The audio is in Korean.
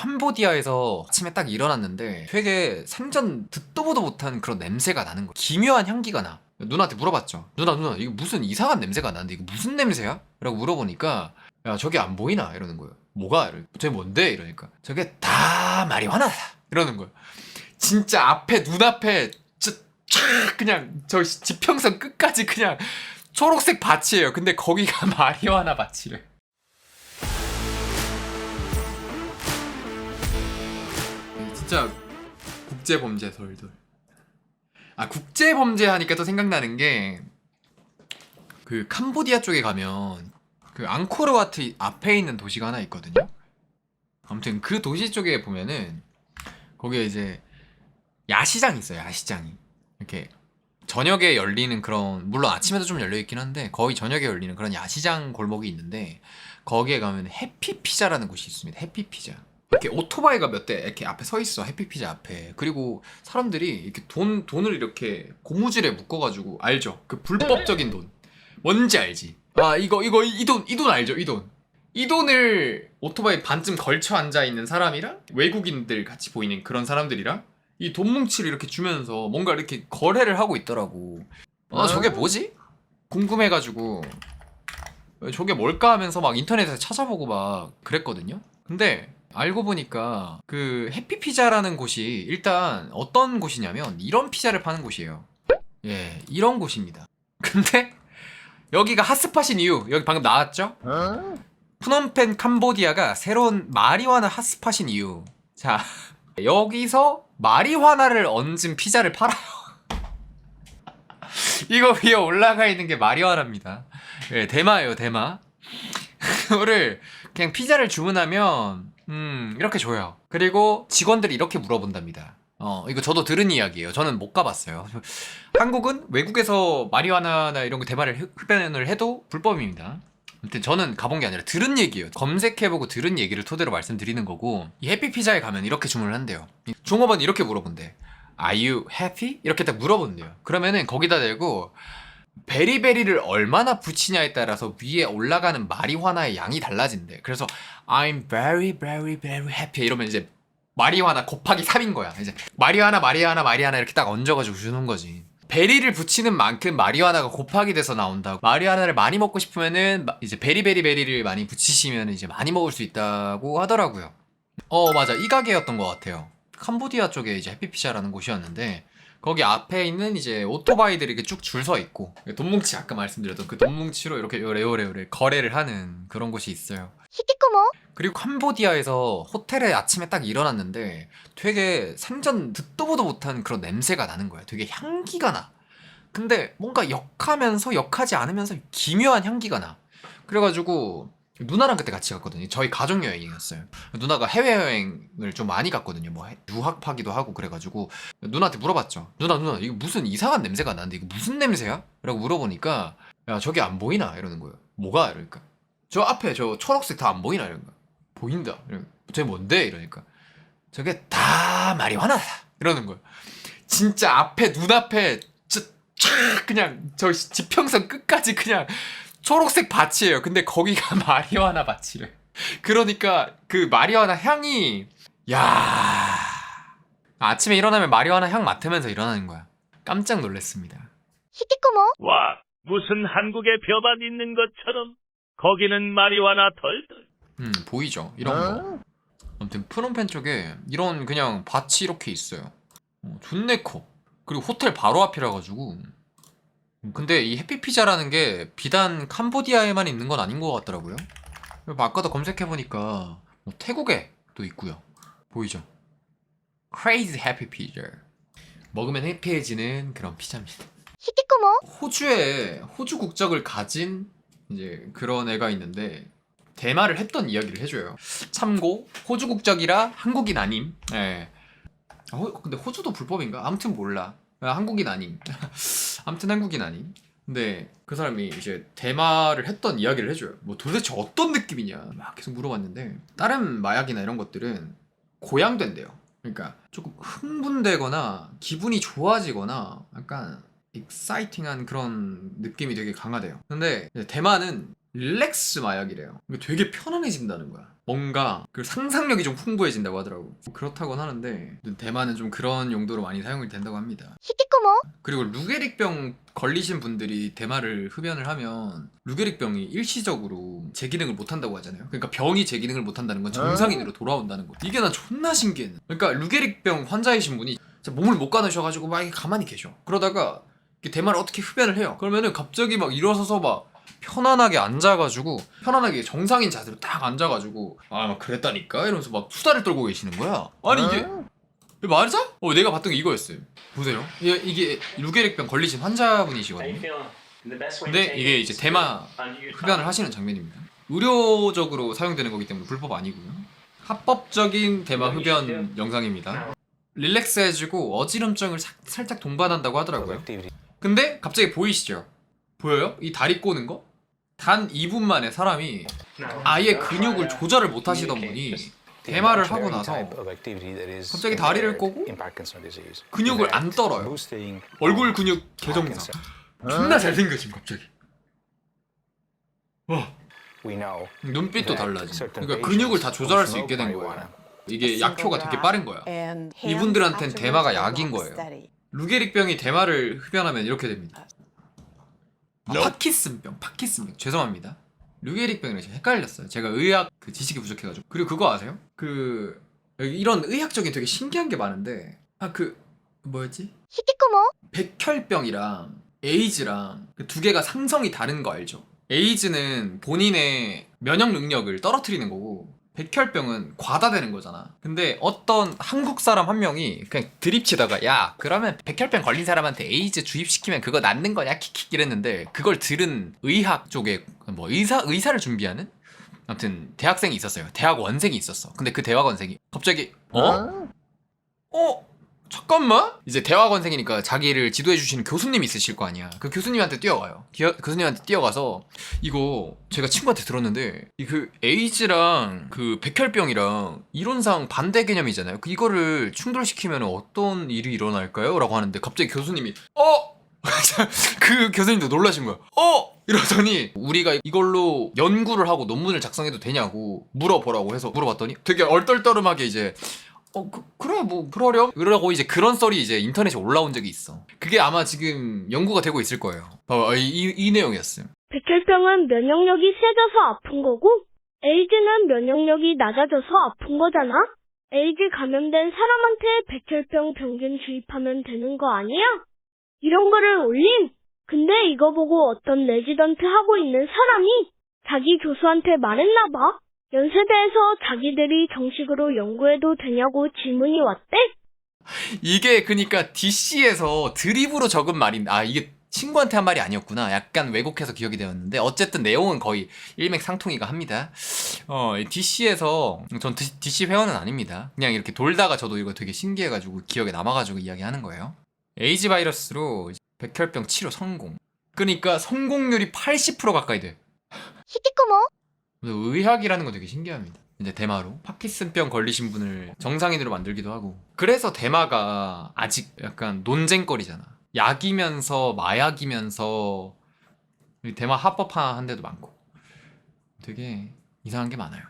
캄보디아에서 아침에 딱 일어났는데 되게 생전 듣도 보도 못한 그런 냄새가 나는 거야. 기묘한 향기가 나. 누나한테 물어봤죠. 누나 누나 이거 무슨 이상한 냄새가 나는데 이거 무슨 냄새야? 라고 물어보니까 야 저게 안 보이나 이러는 거예요. 뭐가? 저게 뭔데? 이러니까 저게 다 마리화나다 이러는 거예요. 진짜 앞에 눈앞에 저, 쫙 그냥 저 지평선 끝까지 그냥 초록색 밭이에요. 근데 거기가 마리화나 밭이래. 진짜 국제 범죄 돌돌. 아 국제 범죄 하니까 또 생각나는 게 그 캄보디아 쪽에 가면 그 앙코르와트 앞에 있는 도시가 하나 있거든요. 아무튼 그 도시 쪽에 보면은 거기에 이제 야시장이 있어요. 야시장이 이렇게 저녁에 열리는 그런 물론 아침에도 좀 열려 있긴 한데 거의 저녁에 열리는 그런 야시장 골목이 있는데 거기에 가면 해피 피자라는 곳이 있습니다. 해피 피자. 이렇게 오토바이가 몇 대 이렇게 앞에 서 있어. 해피 피자 앞에. 그리고 사람들이 이렇게 돈 돈을 이렇게 고무줄에 묶어가지고 알죠? 그 불법적인 돈. 뭔지 알지? 아 이거 이거 이 돈 이 돈 알죠? 이 돈. 이 돈을 오토바이 반쯤 걸쳐 앉아 있는 사람이랑 외국인들 같이 보이는 그런 사람들이랑 이 돈 뭉치를 이렇게 주면서 뭔가 이렇게 거래를 하고 있더라고. 아 저게 뭐지? 궁금해가지고. 저게 뭘까 하면서 막 인터넷에서 찾아보고 막 그랬거든요. 근데 알고 보니까 그 해피 피자라는 곳이 일단 어떤 곳이냐면 이런 피자를 파는 곳이에요. 예, 이런 곳입니다. 근데 여기가 핫스팟인 이유 여기 방금 나왔죠? 푸놈펜 캄보디아가 새로운 마리화나 핫스팟인 이유. 자, 여기서 마리화나를 얹은 피자를 팔아요. 이거 위에 올라가 있는 게 마리화나입니다. 예, 대마예요, 대마. 그거를 그냥 피자를 주문하면 음 이렇게 줘요. 그리고 직원들이 이렇게 물어본답니다. 어 이거 저도 들은 이야기예요. 저는 못 가봤어요. 한국은 외국에서 마리화나나 이런 거 대마를 흡- 흡연을 해도 불법입니다. 아무튼 저는 가본 게 아니라 들은 얘기예요. 검색해보고 들은 얘기를 토대로 말씀드리는 거고 이 해피 피자에 가면 이렇게 주문을 한대요. 이 종업원 이렇게 물어본대. Are you happy? 이렇게 딱 물어본대요. 그러면은 거기다 대고 베리베리를 얼마나 붙이냐에 따라서 위에 올라가는 마리화나의 양이 달라진대. 그래서 I'm very very very happy 이러면 이제 마리화나 곱하기 3인 거야. 이제 마리화나 마리화나 마리화나 이렇게 딱 얹어가지고 주는 거지. 베리를 붙이는 만큼 마리화나가 곱하기 돼서 나온다고. 마리화나를 많이 먹고 싶으면은 마- 이제 베리베리 베리를 많이 붙이시면 이제 많이 먹을 수 있다고 하더라고요. 어 맞아 이 가게였던 것 같아요. 캄보디아 쪽에 이제 해피피자라는 곳이었는데 거기 앞에 있는 이제 오토바이들이 쭉줄 서 있고 돈뭉치 아까 말씀드렸던 그 돈뭉치로 이렇게 요래요래요래 거래를 하는 그런 곳이 있어요. 히키코모? 그리고 캄보디아에서 호텔에 아침에 딱 일어났는데 되게 생전 듣도 보도 못한 그런 냄새가 나는 거야. 되게 향기가 나. 근데 뭔가 역하면서 역하지 않으면서 기묘한 향기가 나. 그래가지고 누나랑 그때 같이 갔거든요. 저희 가족 여행이었어요. 누나가 해외 여행을 좀 많이 갔거든요. 뭐 해- 유학하기도 하고 그래가지고 누나한테 물어봤죠. 누나 누나 이거 무슨 이상한 냄새가 나는데 이거 무슨 냄새야? 라고 물어보니까 야 저게 안 보이나 이러는 거예요. 뭐가 이러니까 저 앞에 저 초록색 다 안 보이나 거야. 보인다. 이러면 저게 뭔데? 이러니까 저게 다 마리화나다. 이러는 거예요. 진짜 앞에 눈앞에 저, 쫙 그냥 저 지평선 끝까지 그냥 초록색 밭이에요. 근데 거기가 마리화나 밭이래. 그러니까 그 마리화나 향이 야 아침에 일어나면 마리화나 향 맡으면서 일어나는 거야. 깜짝 놀랐습니다. 히키코모 와, 무슨 한국에 벼밭 있는 것처럼 거기는 마리화나 덜덜. 음 보이죠 이런 거. 어? 아무튼 프놈펜 쪽에 이런 그냥 밭이 이렇게 있어요. 어, 존내 커. 그리고 호텔 바로 앞이라 가지고 음. 근데 이 해피피자라는 게 비단 캄보디아에만 있는 건 아닌 것 같더라고요. 아까도 검색해보니까 뭐 태국에도 있고요. 보이죠? Crazy Happy Pizza. 먹으면 해피해지는 그런 피자입니다. 히키코모. 호주에 호주 국적을 가진 이제 그런 애가 있는데 대마를 했던 이야기를 해줘요. 참고 호주 국적이라 한국인 아님. 예. 네. 근데 호주도 불법인가? 아무튼 몰라. 아, 한국인 아님. 아무튼 한국인 아님. 근데 그 사람이 이제 대마를 했던 이야기를 해줘요. 뭐 도대체 어떤 느낌이냐 막 계속 물어봤는데 다른 마약이나 이런 것들은 고양된대요. 그러니까 조금 흥분되거나 기분이 좋아지거나 약간 익사이팅한 그런 느낌이 되게 강하대요. 근데 대만은 릴렉스 마약이래요. 되게 편안해진다는 거야. 뭔가 그 상상력이 좀 풍부해진다고 하더라고. 그렇다곤 하는데 대만은 좀 그런 용도로 많이 사용이 된다고 합니다. 시키코모. 그리고 루게릭병 걸리신 분들이 대마를 흡연을 하면 루게릭병이 일시적으로 재기능을 못한다고 하잖아요. 그러니까 병이 재기능을 못한다는 건 정상인으로 돌아온다는 거. 이게 난 존나 신기해. 그러니까 루게릭병 환자이신 분이 몸을 못 가누셔가지고 막 가만히 계셔. 그러다가 대마를 어떻게 흡연을 해요. 그러면은 갑자기 막 일어서서 막 편안하게 앉아가지고 편안하게 정상인 자세로 딱 앉아가지고 아막 그랬다니까 이러면서 막 수다를 떨고 계시는 거야. 아니 이게 이게 맞아? 어 내가 봤던 게 이거였어요. 보세요. 이게, 이게 루게릭병 걸리신 환자분이시거든요. 근데 이게 이제 대마 흡연을 하시는 장면입니다. 의료적으로 사용되는 거기 때문에 불법 아니고요. 합법적인 대마 흡연 영상입니다. 릴렉스해지고 어지럼증을 사- 살짝 동반한다고 하더라고요. 근데 갑자기 보이시죠? 보여요? 이 다리 꼬는 거? 단 2분 만에 사람이 아예 근육을 조절을 못 하시던 분이 대마를 하고 나서 갑자기 다리를 꼬고 근육을 안 떨어요. 얼굴 근육 개정상. 존나 잘생겨짐 갑자기. 와 눈빛도 달라지. 그러니까 근육을 다 조절할 수 있게 된 거예요. 이게 약효가 되게 빠른 거야. 이분들한텐 대마가 약인 거예요. 루게릭병이 대마를 흡연하면 이렇게 됩니다. 아, no. 파키슨병, 파키슨병. 죄송합니다. 류게릭병이랑 지금 헷갈렸어요. 제가 의학 그 지식이 부족해가지고. 그리고 그거 아세요? 그 이런 의학적인 되게 신기한 게 많은데 아 그 뭐였지? 히키코모? 백혈병이랑 에이즈랑 그 두 개가 상성이 다른 거 알죠? 에이즈는 본인의 면역 능력을 떨어뜨리는 거고 백혈병은 과다되는 거잖아. 근데 어떤 한국 사람 한 명이 그냥 드립치다가 야 그러면 백혈병 걸린 사람한테 에이즈 주입시키면 그거 낫는 거냐 킥킥 이랬는데 그걸 들은 의학 쪽에 뭐 의사 의사를 준비하는 아무튼 대학생이 있었어요. 대학 원생이 있었어. 근데 그 대학 원생이 갑자기 어? 어? 잠깐만? 이제 대학원생이니까 자기를 지도해 주시는 교수님 있으실 거 아니야. 그 교수님한테 뛰어가요. 기어- 교수님한테 뛰어가서 이거 제가 친구한테 들었는데 이 그 에이즈랑 그 백혈병이랑 이론상 반대 개념이잖아요. 그 이거를 충돌시키면 어떤 일이 일어날까요? 라고 하는데 갑자기 교수님이 어? 그 교수님도 놀라신 거야. 어? 이러더니 우리가 이걸로 연구를 하고 논문을 작성해도 되냐고 물어보라고 해서 물어봤더니 되게 얼떨떨음하게 이제 어 그, 그래 뭐 그러렴 그러고 이제 그런 썰이 이제 인터넷에 올라온 적이 있어 그게 아마 지금 연구가 되고 있을 거예요 봐봐 이, 이, 이 내용이었음 백혈병은 면역력이 세져서 아픈 거고, 에이즈는 면역력이 낮아져서 아픈 거잖아? 에이즈 감염된 사람한테 백혈병 병균 주입하면 되는 거 아니야? 이런 거를 올림! 근데 이거 보고 어떤 레지던트 하고 있는 사람이 자기 교수한테 말했나 봐. 연세대에서 자기들이 정식으로 연구해도 되냐고 질문이 왔대? 이게 그니까 DC에서 드립으로 적은 말인데 아 이게 친구한테 한 말이 아니었구나. 약간 왜곡해서 기억이 되었는데 어쨌든 내용은 거의 일맥상통이가 합니다. 어, DC에서 전 DC 회원은 아닙니다. 그냥 이렇게 돌다가 저도 이거 되게 신기해가지고 기억에 남아가지고 이야기하는 거예요. 에이즈 바이러스로 백혈병 치료 성공. 그러니까 성공률이 80% 가까이 돼. 히키코모 의학이라는 건 되게 신기합니다. 이제 대마로 파키슨병 걸리신 분을 정상인으로 만들기도 하고 그래서 대마가 아직 약간 논쟁거리잖아. 약이면서 마약이면서 대마 합법화한 데도 많고 되게 이상한 게 많아요.